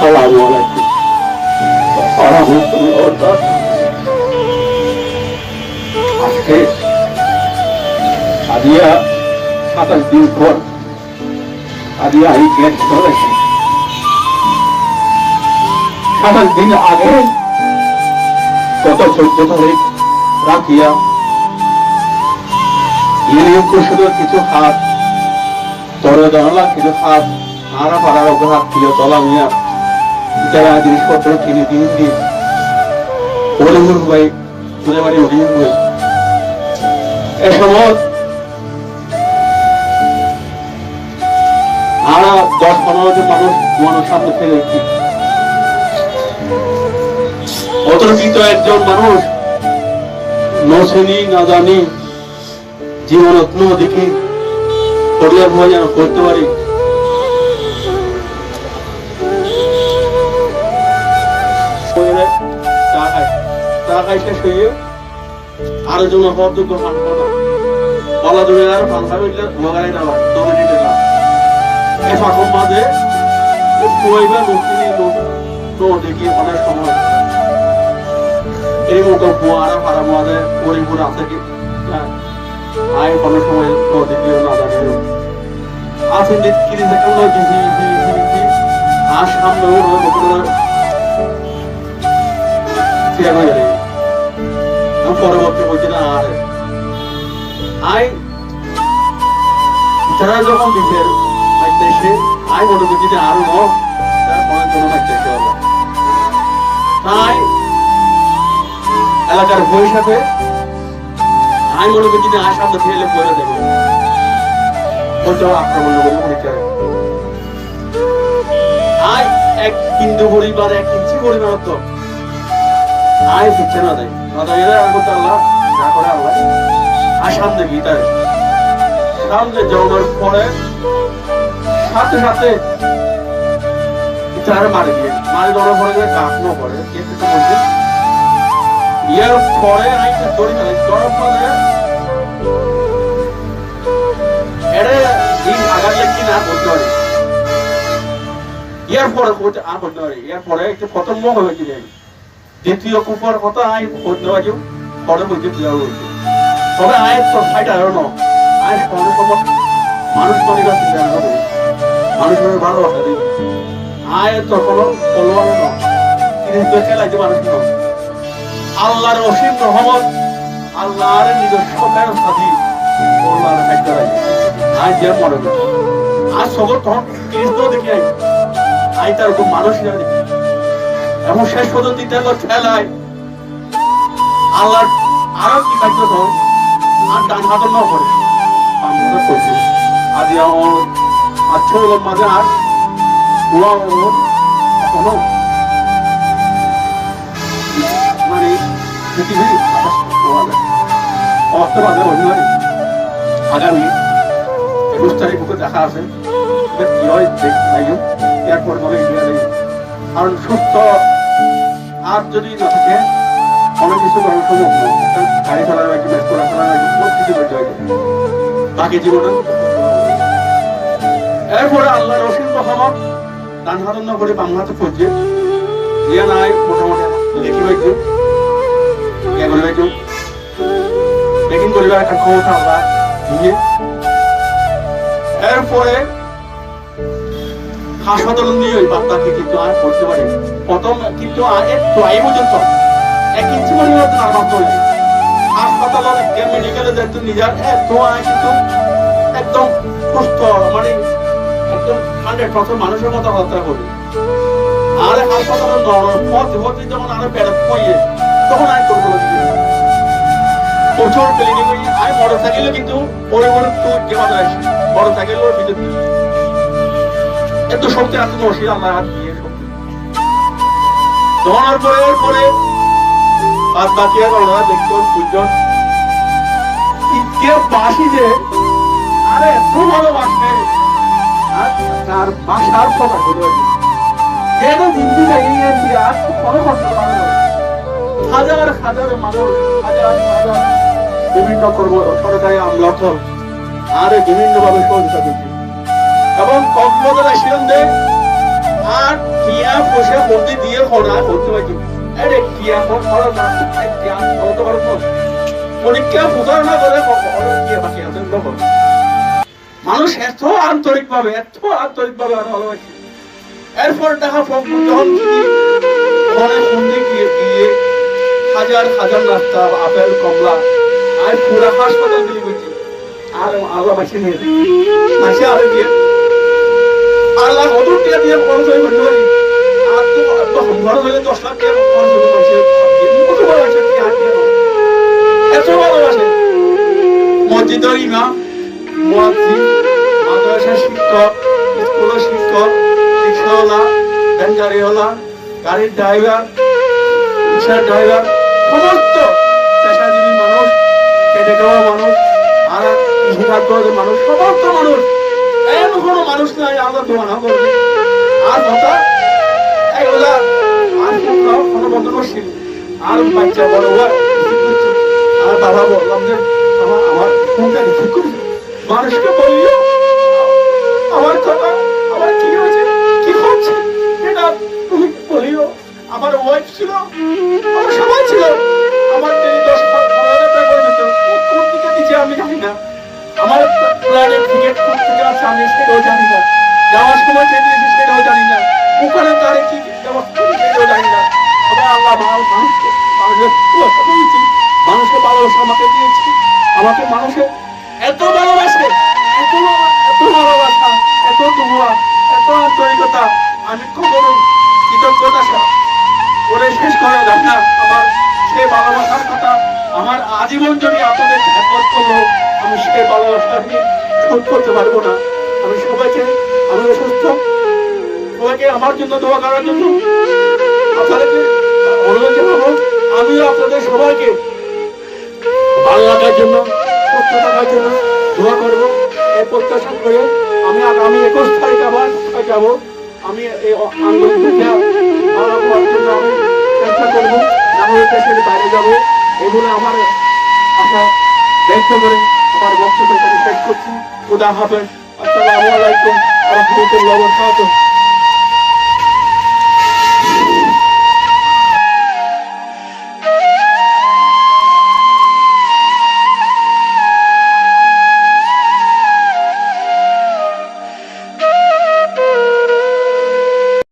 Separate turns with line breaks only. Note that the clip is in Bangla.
আসসালামু আলাইকুম আজকে আদিয়া সাতাশ দিন পর আদিয়া এই গেট ধরেছি সাতাশ দিন আগে গত চোদ্দ তারিখ রাখিয়া ইউনিয়ন পরিষদের কিছু হাত তরে জানালা কিছু হাত আরা পাড়ার ওপর হাত ছিল তলা মিয়া যারা জিনিসপত্র কিনে দিন হরিমুর ভাই তুলে বাড়ি ভাই দশ পনেরো মানুষ মানুষ ফেলে অতর্কিত একজন মানুষ না জানি জীবনত্ন দেখি করলে ভয় যেন করতে পারি। ঢাকাইতে শুয়ে আরও জন হওয়ার যোগ্য ফান বলা জমি আর খাবে না তবে না এই ফাঁকর মাঝে কুয়াইবা মুক্তি তো দেখি অনেক সময়। এই মতো কুয়ারা ফারা মাঝে পরিপুর আছে কি? হ্যাঁ। আয় কোনো সময় তো দেখিও না জানিও আসেন যে কিনে না কি ওর হয়ে পরবর্তী বলছে না আই মনে জন্য মাইতে হবে। তাই এলাকার বই সাথে আমি করছি যে আয় সামনে ফেলে পড়ে দেবে। আক্রমণ করে মনে করে। এক বিন্দু পরিবার, এক ইঞ্চি পরিবার তো আয় দিচ্ছে না দেয়। আল্লাহ না করে আল্লাহ। আর সামনে গীতায় সামনে যাওয়ার পরে সাথে সাথে তার মারি দিয়ে। মারি দেওয়ার পরে ইয়ার পরে পরে এরে লাগছি না করতে পারি। ইয়ার পরে আর করতে পারি। ইয়ার পরে একটু হয়ে গেছে। দ্বিতীয় কুপার কথা আই করতে পারি বলতে দেওয়া হয়েছে তবে আয়ের তো ফাইট আরও ন আয়ের সঙ্গে সময় মানুষ মনে কাছে জানা হবে। মানুষের ভালোবাসা দিই আয়ের তো কোনো ফলোয়ার ন কিন্তু খেলাইতে মানুষ ন আল্লাহর অসীম রহমত, আল্লাহর নিজস্ব দিই আল্লাহর ফাইট করাই আজ যে মনে আজ সবর তখন কৃষ্ণ দেখি আই। আই তার মানুষ হিসাবে এমন শেষ পর্যন্ত ইতিহাস খেলায় আল্লাহ আরও কি কার্য কর আর ডান হাত ন করছি, আজ আমার আচ্ছা হলো মাঝে আর ওয়া ওর এখনও। মানে পৃথিবীর অবস্থা বাজে অভিনয় আগামী একুশ তারিখ দেখা আছে। কি হয় দেখ কারণ সুস্থ আর যদি না থাকে, অনেক কিছু করার সম্ভব গাড়ি চালানো হয়েছে ম্যাচ করা চালানো হয়েছে সব কিছু করতে হয়েছে বাকি জীবনে এরপরে আল্লাহর অসীম রহমত ডান হাত না করে বাম হাতে পড়ছে ইয়া নাই, মোটামুটি লেখি পাইছো ইয়া করে পাইছো লেখিন করিবার একটা ক্ষমতা আল্লাহ এরপরে হাসপাতাল নিয়ে ওই বাচ্চাকে কিন্তু আর করতে পারে। প্রথম কিন্তু আর একটু আই পর্যন্ত। এক ইঞ্চি পরিবর্তন আর মাত্র নেই হাসপাতালে মেডিকেলে যেহেতু নিজের। এত আয় কিন্তু একদম সুস্থ মানে একদম হান্ড্রেড পার্সেন্ট মানুষের মতো হত্যা করি। আর হাসপাতালে পথ ভর্তি যখন আরও বেড়ে পড়িয়ে, তখন আয় করব প্রচুর ক্লিনিক হয়ে আয় মোটর সাইকেলে কিন্তু বড় বড় টুর দেওয়া যায়। মোটর সাইকেলের ভিতরে এত শক্তি আছে নসির আল্লাহ হাত দিয়ে শক্তি। পরে পরে বাদ বাকি আর ওরা দুজন ইতকে বাসি যে, আরে এত ভালোবাসবে তার বাসার কথা বলে কেন দিনটি লাগিয়ে আর তো কোনো না। হাজার হাজার মানুষ, হাজার হাজার বিভিন্ন সরকারি আমলাত আর বিভিন্ন ভাবে সহযোগিতা এবং কক্সবাজার আসিলেন যে আর টিয়া বসে বন্দি দিয়ে খরা করতে পারছি। আরে না পরীক্ষা করে বাকি আছে মানুষ এত আন্তরিক ভাবে এত আন্তরিক ভাবে ভালোবাসে। এরপর দেখা যখন ঘরে গিয়ে গিয়ে হাজার হাজার রাস্তা, আপেল, কমলা, আর পুরা হাসপাতাল দিয়ে আর আল্লাহ মাসে নিয়ে মাসে আরও দিয়ে আল্লাহ ইমাম মাদ্রাসা শিক্ষক, স্কুলের শিক্ষক, রিক্সাওয়ালা ভ্যান গাড়িওয়ালা গাড়ির ড্রাইভার, রিক্সার ড্রাইভার, সমস্ত পেশাজীবী মানুষ, খেটে খাওয়া মানুষ, আর মানুষ, সমস্ত মানুষ। এমন কোনো মানুষ নাই আল্লাহ দোয়ানা করবে আর কথা এগুলা আর কোথাও কোনো করছিল আর বাচ্চা বড় হওয়া আর বাবা বললাম যে, আমার আমার ফোনটা রিসিভ করেছে মানুষকে বললিও আমার কথা, আমার কি হয়েছে? কি হচ্ছে? এটা তুমি বলিও আমার ওয়াইফ ছিল, আমার আজীবন যদি আপনাদের ধ্যান করল আমি সেই ভালোবাসাকে শোধ করতে পারব না। আমি সবাইকে আমি অসুস্থ সবাইকে আমার জন্য দোয়া করার জন্য আপনাদেরকে অনুরোধ জানাব। আমিও আপনাদের সবাইকে ভালো লাগার জন্য, সুস্থ থাকার জন্য দোয়া করব। এই প্রত্যাশা করে আমি আগামী একুশ তারিখ আবার যাব, আমি এই আন্দোলন ভালো হওয়ার জন্য আমি চেষ্টা করব। দেশের বাইরে যাব। এগুলো আমার আমার বক্তব্য শেষ করছি। খুদা আসসালামু আলাইকুম। রহমতুল্লাহ